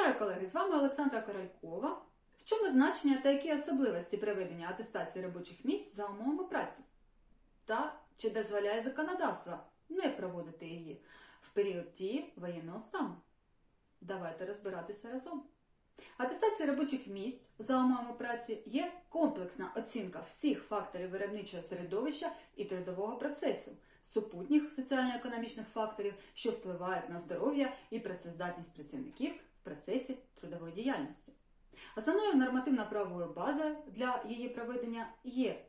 Вітаю колеги! З вами Олександра Королькова. В чому значення та які особливості проведення атестації робочих місць за умовами праці? Та чи дозволяє законодавство не проводити її в період дії воєнного стану? Давайте розбиратися разом. Атестація робочих місць за умовами праці є комплексна оцінка всіх факторів виробничого середовища і трудового процесу, супутніх соціально-економічних факторів, що впливають на здоров'я і працездатність працівників процесі трудової діяльності. Основною нормативно-правовою базою для її проведення є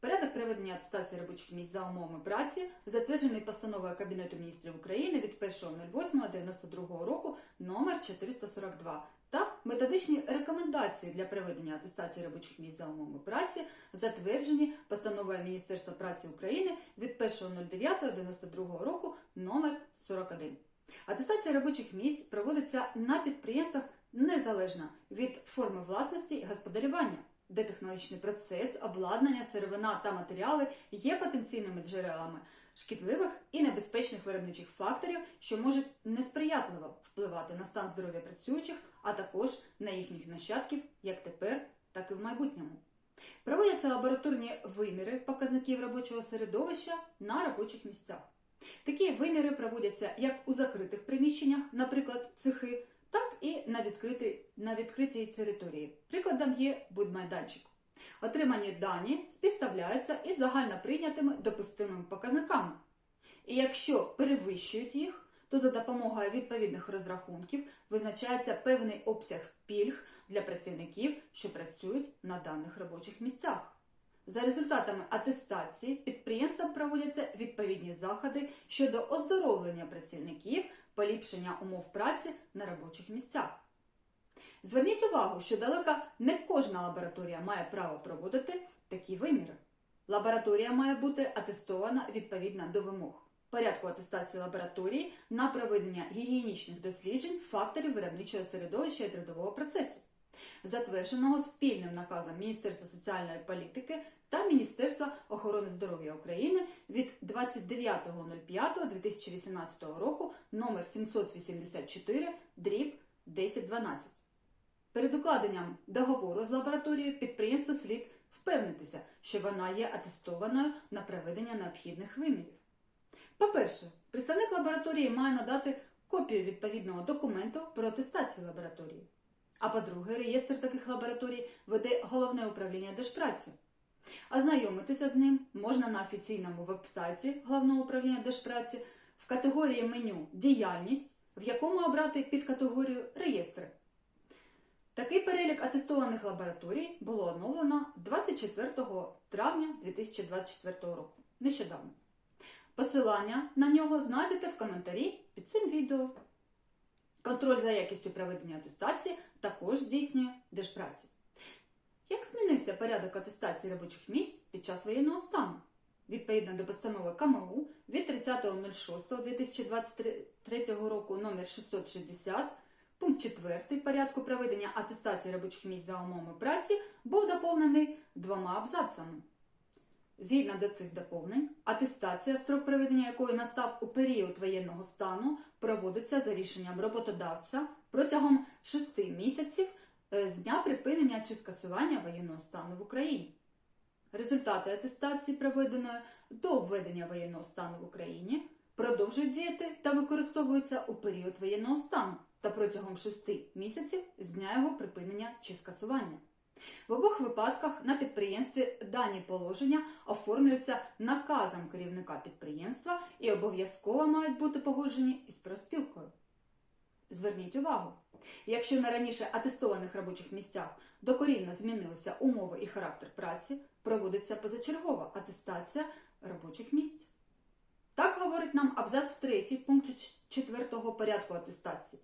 порядок проведення атестації робочих місць за умовами праці, затверджений постановою Кабінету міністрів України від 1.08.92 року номер 442 та методичні рекомендації для проведення атестації робочих місць за умовами праці, затверджені постановою Міністерства праці України від 1.09.92 року номер 41. Атестація робочих місць проводиться на підприємствах незалежно від форми власності і господарювання, де технологічний процес, обладнання, сировина та матеріали є потенційними джерелами шкідливих і небезпечних виробничих факторів, що можуть несприятливо впливати на стан здоров'я працюючих, а також на їхніх нащадків як тепер, так і в майбутньому. Проводяться лабораторні виміри показників робочого середовища на робочих місцях. Такі виміри проводяться як у закритих приміщеннях, наприклад, цехи, так і на відкритій, на відкритій території. Прикладом є будмайданчик. Отримані дані співставляються із загально прийнятими допустимими показниками. І якщо перевищують їх, то за допомогою відповідних розрахунків визначається певний обсяг пільг для працівників, що працюють на даних робочих місцях. За результатами атестації підприємствам проводяться відповідні заходи щодо оздоровлення працівників, поліпшення умов праці на робочих місцях. Зверніть увагу, що далеко не кожна лабораторія має право проводити такі виміри. Лабораторія має бути атестована відповідно до вимог порядку атестації лабораторії на проведення гігієнічних досліджень факторів виробничого середовища і трудового процесу, затвердженого спільним наказом Міністерства соціальної політики та Міністерства охорони здоров'я України від 29.05.2018 року номер 784 дріб 1012. Перед укладенням договору з лабораторією підприємство слід впевнитися, що вона є атестованою на проведення необхідних вимірів. По-перше, представник лабораторії має надати копію відповідного документу про атестацію лабораторії. А по-друге, реєстр таких лабораторій веде головне управління Держпраці. Ознайомитися з ним можна на офіційному веб-сайті Головного управління Держпраці в категорії меню Діяльність, в якому обрати підкатегорію Реєстри. Такий перелік атестованих лабораторій було оновлено 24 травня 2024 року. Нещодавно. Посилання на нього знайдете в коментарі під цим відео. Контроль за якістю проведення атестації також здійснює Держпраці. Як змінився порядок атестації робочих місць під час воєнного стану? Відповідно до постанови КМУ від 30.06.2023 року номер 660 Пункт 4 порядку проведення атестації робочих місць за умовами праці був доповнений двома абзацами. Згідно до цих доповнень, атестація, строк проведення якої настав у період воєнного стану, проводиться за рішенням роботодавця протягом 6 місяців з дня припинення чи скасування воєнного стану в Україні. Результати атестації, проведеної до введення воєнного стану в Україні, продовжують діяти та використовуються у період воєнного стану та протягом 6 місяців з дня його припинення чи скасування. В обох випадках на підприємстві дані положення оформлюються наказом керівника підприємства і обов'язково мають бути погоджені із проспілкою. Зверніть увагу, якщо на раніше атестованих робочих місцях докорінно змінилися умови і характер праці, проводиться позачергова атестація робочих місць. Так говорить нам абзац 3 пункту 4 порядку атестації.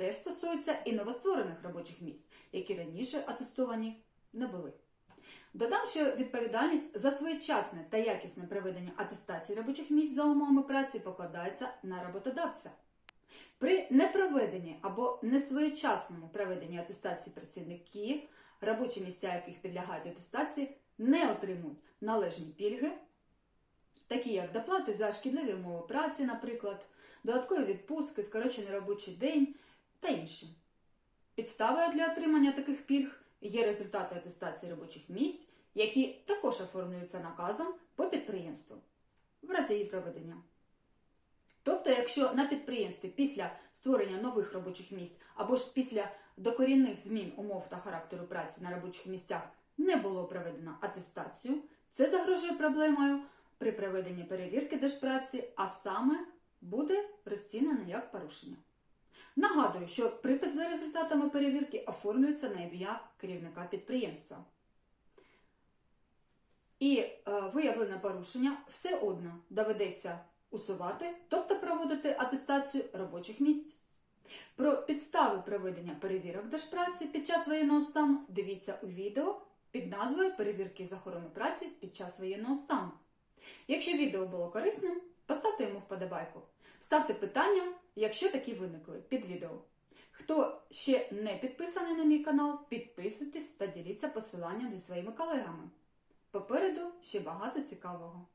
Теж стосується і новостворених робочих місць, які раніше атестовані не були. Додам, що відповідальність за своєчасне та якісне проведення атестації робочих місць за умовами праці покладається на роботодавця. При непроведенні або несвоєчасному проведенні атестації працівників, робочі місця, яких підлягають атестації, не отримують належні пільги, такі як доплати за шкідливі умови праці, наприклад, додаткові відпустки, скорочений робочий день та інше. Підставою для отримання таких пільг є результати атестації робочих місць, які також оформлюються наказом по підприємству в разі її проведення. Тобто, якщо на підприємстві після створення нових робочих місць або ж після докорінних змін умов та характеру праці на робочих місцях не було проведено атестацію, це загрожує проблемою при проведенні перевірки держпраці, а саме буде розцінено як порушення. Нагадую, що припис за результатами перевірки оформлюється на ім'я керівника підприємства. І е, виявлене порушення все одно доведеться усувати, тобто проводити атестацію робочих місць. Про підстави проведення перевірок держпраці під час воєнного стану дивіться у відео під назвою Перевірки з охорони праці під час воєнного стану. Якщо відео було корисним, поставте йому вподобайку. Ставте питання, якщо такі виникли під відео. Хто ще не підписаний на мій канал, підписуйтесь та діліться посиланням зі своїми колегами. Попереду ще багато цікавого.